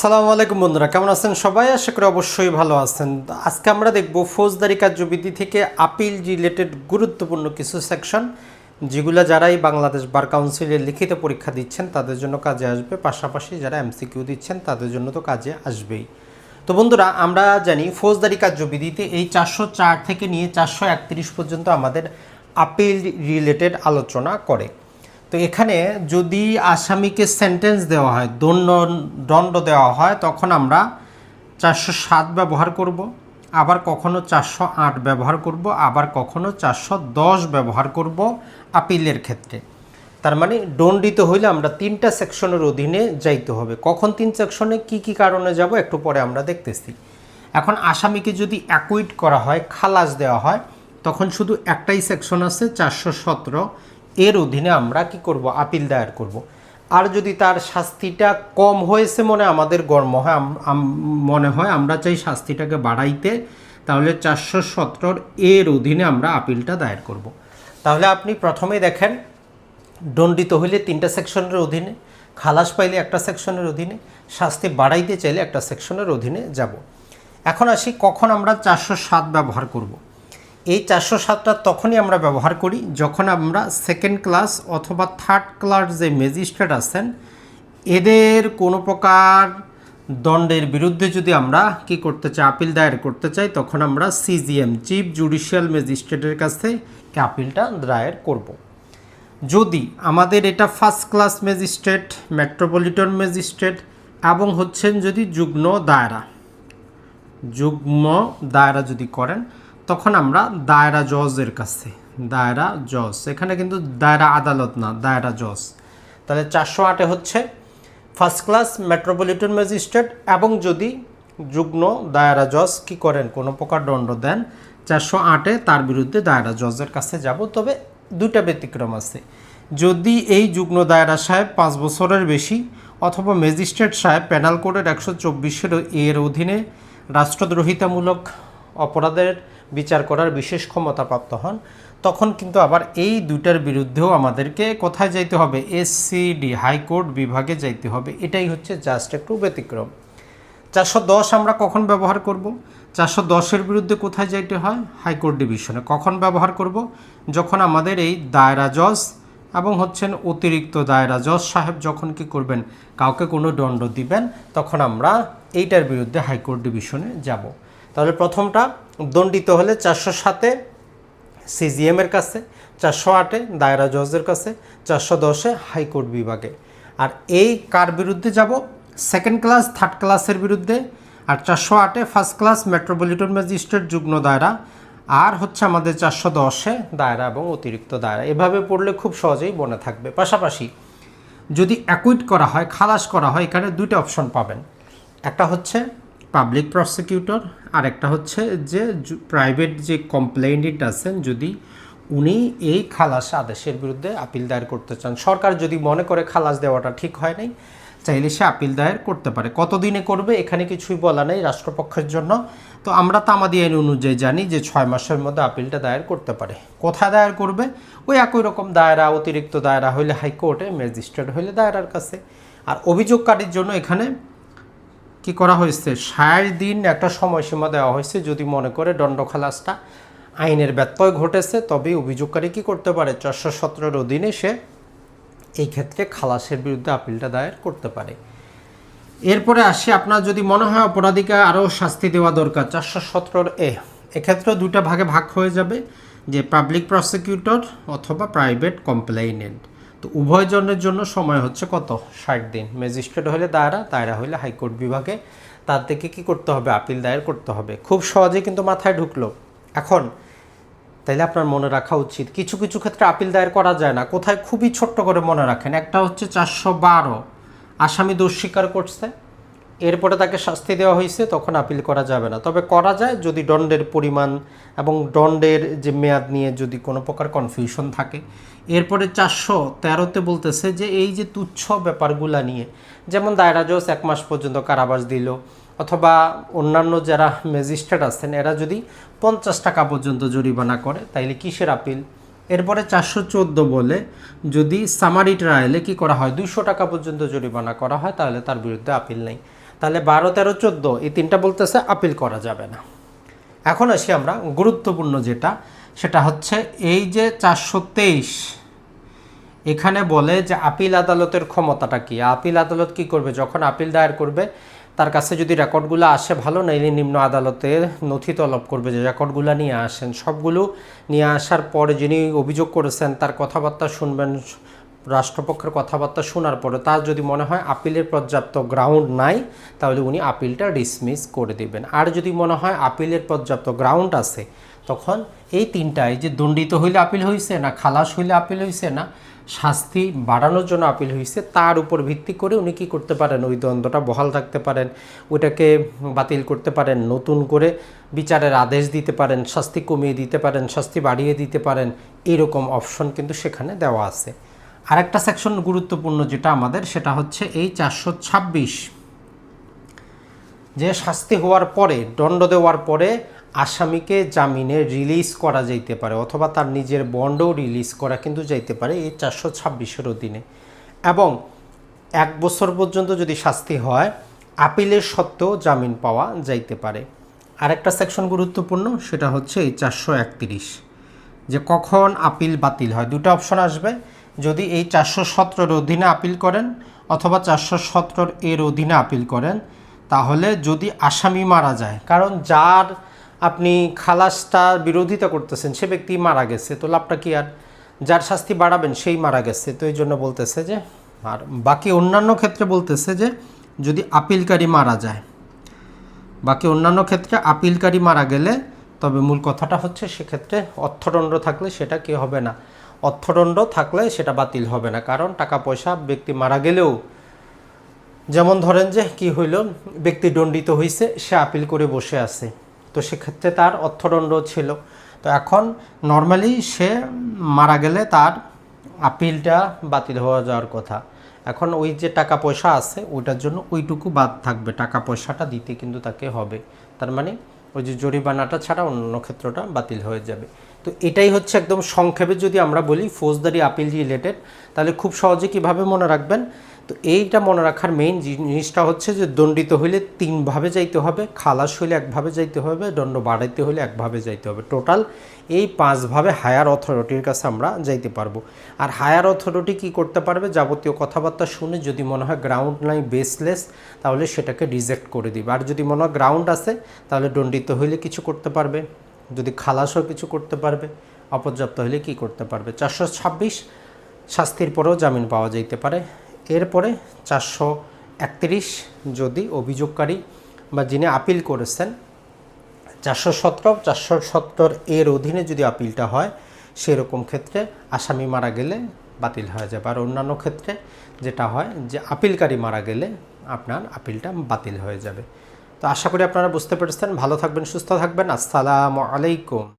সালামু আলাইকুম বন্ধুরা, কেমন আছেন সবাই? আশা করি অবশ্যই ভালো আছেন। আজকে আমরা দেখব ফৌজদারি কার্যবিধি থেকে আপিল রিলেটেড গুরুত্বপূর্ণ কিছু সেকশন, যেগুলো যারাই বাংলাদেশ বার কাউন্সিলের লিখিত পরীক্ষা দিচ্ছেন, তাদের জন্য কাজে আসবে। পাশাপাশি যারা এমসিকিউ দিচ্ছেন, তাদের জন্য তো কাজে আসবেই। তো বন্ধুরা, আমরা জানি ফৌজদারি কার্যবিধিতে এই চারশো চার থেকে নিয়ে চারশো একত্রিশ পর্যন্ত আমাদের আপিল রিলেটেড আলোচনা করে। তো এখানে যদি আসামিকে সেন্টেন্স দেওয়া হয়, দণ্ড দণ্ড দেওয়া হয়, তখন আমরা চারশো সাত ব্যবহার করব, আবার কখনো চারশো আট ব্যবহার করব, আবার কখনো চারশো দশ ব্যবহার করব আপিলের ক্ষেত্রে। তার মানে দণ্ডিত হইলে আমরা তিনটা সেকশনের অধীনে যাইতে হবে। কখন তিন সেকশনে, কি কি কারণে যাব একটু পরে আমরা দেখতেছি। এখন আসামিকে যদি অ্যাকুইট করা হয়, খালাস দেওয়া হয়, তখন শুধু একটাই সেকশন আছে, চারশো সতেরো। এর অধীনে আমরা কি করব আপিল দায়ের করব। আর যদি তার শাস্তিটা কম হয়েছে মনে আমাদের গর্ম হয় মনে হয়, আমরা চাই শাস্তিটাকে বাড়াইতে, তাহলে চারশো সতেরোর এর অধীনে আমরা আপিলটা দায়ের করব। তাহলে আপনি প্রথমে দেখেন, দণ্ডিত হইলে তিনটা সেকশনের অধীনে, খালাস পাইলে একটা সেকশনের অধীনে, শাস্তি বাড়াইতে চাইলে একটা সেকশনের অধীনে যাব এখন আসি কখন আমরা চারশো সাত ব্যবহার করব। এই চারশো সাতটা তখনই আমরা ব্যবহার করি যখন আমরা সেকেন্ড ক্লাস অথবা থার্ড ক্লাস যে ম্যাজিস্ট্রেট আছেন, এদের কোনো প্রকার দণ্ডের বিরুদ্ধে যদি আমরা কি করতে চাই আপিল দায়ের করতে চাই, তখন আমরা সিজিএম চিফ জুডিশিয়াল ম্যাজিস্ট্রেটের কাছে আপিলটা দায়ের করব। যদি আমাদের এটা first class magistrate metropolitan magistrate এবং হচ্ছেন যদি যুগ্ম দায়রা যুগ্ম দায়রা যদি করেন তখন আমরা দায়রা জজের কাছে, দায়রা জজ। এখানে কিন্তু দায়রা আদালত না, দায়রা জজ। তাহলে চারশো আটে হচ্ছে ফার্স্ট ক্লাস মেট্রোপলিটন ম্যাজিস্ট্রেট এবং যদি যুগ্ম দায়রা জজ কি করেন, কোনো প্রকার দণ্ড দেন, চারশো আটে তার বিরুদ্ধে দায়রা জজের কাছে যাব। তবে দুইটা ব্যতিক্রম আছে। যদি এই যুগ্ম দায়রা সাহেব পাঁচ বছরের বেশি অথবা ম্যাজিস্ট্রেট সাহেব প্যানাল কোডের একশো চব্বিশের এর অধীনে রাষ্ট্রদ্রোহিতামূলক অপরাধের বিচার করার বিশেষ ক্ষমতাপ্রাপ্ত হন, তখন কিন্তু আবার এই দুইটার বিরুদ্ধেও আমাদেরকে কোথায় যাইতে হবে? এসসিডি হাইকোর্ট বিভাগে যাইতে হবে। এটাই হচ্ছে জাস্ট একটু ব্যতিক্রম। চারশো দশ আমরা কখন ব্যবহার করব? চারশো দশের বিরুদ্ধে কোথায় যাইতে হয়? হাইকোর্ট ডিভিশনে কখন ব্যবহার করব? যখন আমাদের এই দায়রা জজ এবং হচ্ছেন অতিরিক্ত দায়রা জজ সাহেব যখন কি করবেন, কাউকে কোনো দণ্ড দিবেন, তখন আমরা এইটার বিরুদ্ধে হাইকোর্ট ডিভিশনে যাব। তাহলে প্রথমটা দণ্ডিত হলে চারশো সাতে সিজিএমের কাছে, চারশো আটে দায়রা জজের কাছে, চারশো দশে হাইকোর্ট বিভাগে। আর এই কার বিরুদ্ধে যাব? সেকেন্ড ক্লাস, থার্ড ক্লাসের বিরুদ্ধে। আর চারশো আটে ফার্স্ট ক্লাস মেট্রোপলিটন ম্যাজিস্ট্রেট যুগ্ম দায়রা। আর হচ্ছে আমাদের চারশো দশে দায়রা এবং অতিরিক্ত দায়রা। এভাবে পড়লে খুব সহজেই মনে থাকবে। পাশাপাশি যদি অ্যাকুইট করা হয়, খালাস করা হয়, এখানে দুইটা অপশন পাবেন। একটা হচ্ছে পাবলিক প্রসিকিউটর আর একটা হচ্ছে যে প্রাইভেট যে কমপ্লেইন্ট আছেন, যদি উনি এই খালাস আদেশের বিরুদ্ধে আপিল দায়ের করতে চান। সরকার যদি মনে করে খালাস দেওয়াটা ঠিক হয় নাই, চাইলে সে আপিল দায়ের করতে পারে। কতদিনে করবে এখানে কিছুই বলা নেই রাষ্ট্রপক্ষের জন্য। তো আমরা তামাদি আইন অনুযায়ী জানি যে ছয় মাসের মধ্যে আপিলটা দায়ের করতে পারে। কোথায় দায়ের করবে? ওই একই রকম দায়রা, অতিরিক্ত দায়রা হইলে হাইকোর্টে, ম্যাজিস্ট্রেট হইলে দায়রার কাছে। আর অভিযোগকারীর জন্য এখানে কি করা হয়েছে? ষাট দিন একটা সময়সীমা দেওয়া হয়েছে যদি মনে করে দণ্ড খালাসটা আইনের ব্যত্যয় ঘটেছে তবে অভিযোগকারী কি করতে পারে? চারশো সতেরোর অধীনে সে এই ক্ষেত্রে খালাসের বিরুদ্ধে আপিলটা দায়ের করতে পারে। এরপরে আসি, আপনার যদি মনে হয় অপরাধীকে আরও শাস্তি দেওয়া দরকার, চারশো সতেরোর এ। এক্ষেত্রে দুটা ভাগে ভাগ হয়ে যাবে, যে পাবলিক প্রসিকিউটর অথবা প্রাইভেট কমপ্লেইনেন্ট তো উভয়জনের জন্য সময় হচ্ছে কত? ষাট দিন। ম্যাজিস্ট্রেট হলে দায়রা দায়রা হলে হাইকোর্ট বিভাগে। তার থেকে কী করতে হবে? আপিল দায়ের করতে হবে। খুব সহজে কিন্তু মাথায় ঢুকলো। এখন তাইলে আপনার মনে রাখা উচিত, কিছু কিছু ক্ষেত্রে আপিল দায়ের করা যায় না। কোথায় খুবই ছোট্ট করে মনে রাখেন, একটা হচ্ছে চারশো বারো। আসামি দোষ স্বীকার করছে। এরপরে তাকে শাস্তি দেওয়া হয়েছে, তখন আপিল করা যাবে না। তবে করা যায় যদি দণ্ডের পরিমাণ এবং দণ্ডের যে মেয়াদ নিয়ে যদি কোনো প্রকার কনফিউশন থাকে। এরপরে চারশো তেরোতে বলতেছে যে এই যে তুচ্ছ ব্যাপারগুলা নিয়ে, যেমন দায়রা জজ এক মাস পর্যন্ত কারাবাস দিল, অথবা অন্যান্য যারা ম্যাজিস্ট্রেট আছেন, এরা যদি পঞ্চাশ টাকা পর্যন্ত জরিমানা করে, তাইলে কিসের আপিল? এরপরে চারশো চোদ্দ বলে, যদি সামারি ট্রায়ালে কি করা হয় দুশো টাকা পর্যন্ত জরিমানা করা হয়, তাহলে তার বিরুদ্ধে আপিল নেই। তাহলে বারো, তেরো, চোদ্দ, এই তিনটা বলতেছে আপিল করা যাবে না। এখন আসি আমরা গুরুত্বপূর্ণ যেটা, সেটা হচ্ছে এই যে চারশো তেইশ, এখানে বলে যে আপিল আদালতের ক্ষমতাটা কি? আপিল আদালত কি করবে? যখন আপিল দায়ের করবে, তার কাছে যদি রেকর্ডগুলো আসে ভালো, নাইলে নিম্ন আদালতে নথি তলব করবে যে রেকর্ডগুলো নিয়ে আসেন। সবগুলো নিয়ে আসার পরে যিনি অভিযোগ করেছেন, তার কথাবার্তা শুনবেন রাষ্ট্রপক্ষের কথাবার্তা শোনার পরে তার যদি মনে হয় আপিলের পর্যাপ্ত গ্রাউন্ড নাই, তাহলে উনি আপিলটা ডিসমিস করে দেবেন। আর যদি মনে হয় আপিলের পর্যাপ্ত গ্রাউন্ড আছে, তখন এই তিনটায় যে দণ্ডিত হইলে আপিল হয়েছে না খালাস হইলে আপিল হয়েছে না, শাস্তি বাড়ানোর জন্য আপিল হয়েছে তার উপর ভিত্তি করে উনি কী করতে পারেন? ওই দ্বন্দ্বটা বহাল থাকতে পারেন, ওইটাকে বাতিল করতে পারেন, নতুন করে বিচারের আদেশ দিতে পারেন, শাস্তি কমিয়ে দিতে পারেন, শাস্তি বাড়িয়ে দিতে পারেন, এরকম অপশন কিন্তু সেখানে দেওয়া আছে। আরেকটা সেকশন গুরুত্বপূর্ণ যেটা আমাদের, সেটা হচ্ছে এই চারশো ছাব্বিশ। যে শাস্তি হওয়ার পরে, দণ্ড দেওয়ার পরে আসামিকে জামিনে রিলিজ করা যাইতে পারে, অথবা তার নিজের বন্ডও রিলিজ করা কিন্তু যাইতে পারে এই চারশো ছাব্বিশের অধীনে। এবং এক বছর পর্যন্ত যদি শাস্তি হয়, আপিলের সত্ত্বেও জামিন পাওয়া যাইতে পারে। আরেকটা সেকশন গুরুত্বপূর্ণ, সেটা হচ্ছে এই চারশো একত্রিশ। যে কখন আপিল বাতিল হয় দুটো অপশন আসবে। যদি এই চারশো সতেরোর অধীনে আপিল করেন অথবা চারশো সতেরোর এর অধীনে আপিল করেন, তাহলে যদি আসামি মারা যায়, কারণ যার আপনি খালাসটার বিরোধিতা করতেছেন, সে ব্যক্তি মারা গেছে, তো লাভটা কি আর? যার শাস্তি বাড়াবেন, সেই মারা গেছে, তো এই জন্য বলতেছে যে, আর বাকি অন্যান্য ক্ষেত্রে বলতেছে যে, যদি আপিলকারী মারা যায়, বাকি অন্যান্য ক্ষেত্রে আপিলকারী মারা গেলে তবে মূল কথাটা হচ্ছে সেক্ষেত্রে অর্থদণ্ড থাকলে সেটা কি হবে না? অর্থদণ্ড থাকলে সেটা বাতিল হবে না। কারণ টাকা পয়সা ব্যক্তি মারা গেলেও যেমন ধরেন যে কি হইল, ব্যক্তি দণ্ডিত হয়েছে সে আপিল করে বসে আছে। তো সেক্ষেত্রে তার অর্থদণ্ড ছিল। তো এখন নর্মালি সে মারা গেলে তার আপিলটা বাতিল হওয়া যাওয়ার কথা। এখন ওই যে টাকা পয়সা আছে, ওইটার জন্য ওইটুকু বাদ থাকবে। টাকা পয়সাটা দিতে কিন্তু তাকে হবে। তার মানে ওই যে জরিমানাটা ছাড়া অন্য ক্ষেত্রটা বাতিল হয়ে যাবে। তো এটাই হচ্ছে একদম সংক্ষেপে যদি আমরা বলি, ফৌজদারি আপিল রিলেটেড, তাহলে খুব সহজে কীভাবে মনে রাখবেন? তো এইটা মনে রাখার মেইন জিনিসটা হচ্ছে যে দণ্ডিত হইলে তিনভাবে যাইতে হবে, খালাস হইলে একভাবে যাইতে হবে, দণ্ড বাড়াইতে হলে একভাবে যাইতে হবে। টোটাল এই পাঁচভাবে হায়ার অথরিটির কাছে আমরা যাইতে পারব। আর হায়ার অথরিটি কি করতে পারবে? যাবতীয় কথাবার্তা শুনে যদি মনে হয় গ্রাউন্ড নাই বেসলেস তাহলে সেটাকে রিজেক্ট করে দিবে। আর যদি মনে হয় গ্রাউন্ড আছে, তাহলে দণ্ডিত হইলে কিছু করতে পারবে। যদি খালাসও কিছু করতে পারবে। অপর্যাপ্ত হলে কি করতে পারবে? চারশো ছাব্বিশ শাস্তির পরেও জামিন পাওয়া যাইতে পারে। এরপরে চারশো একত্রিশ যদি অভিযোগকারী বা যিনি আপিল করেছেন, চারশো সতেরো, চারশো সত্তর এর অধীনে যদি আপিলটা হয়, সেরকম ক্ষেত্রে আসামি মারা গেলে বাতিল হয়ে যাবে। আর অন্যান্য ক্ষেত্রে যেটা হয় যে আপিলকারী মারা গেলে আপনার আপিলটা বাতিল হয়ে যাবে। তো আশা করি আপনারা বুঝতে পেরেছেন। ভালো থাকবেন, সুস্থ থাকবেন। আসসালামু আলাইকুম।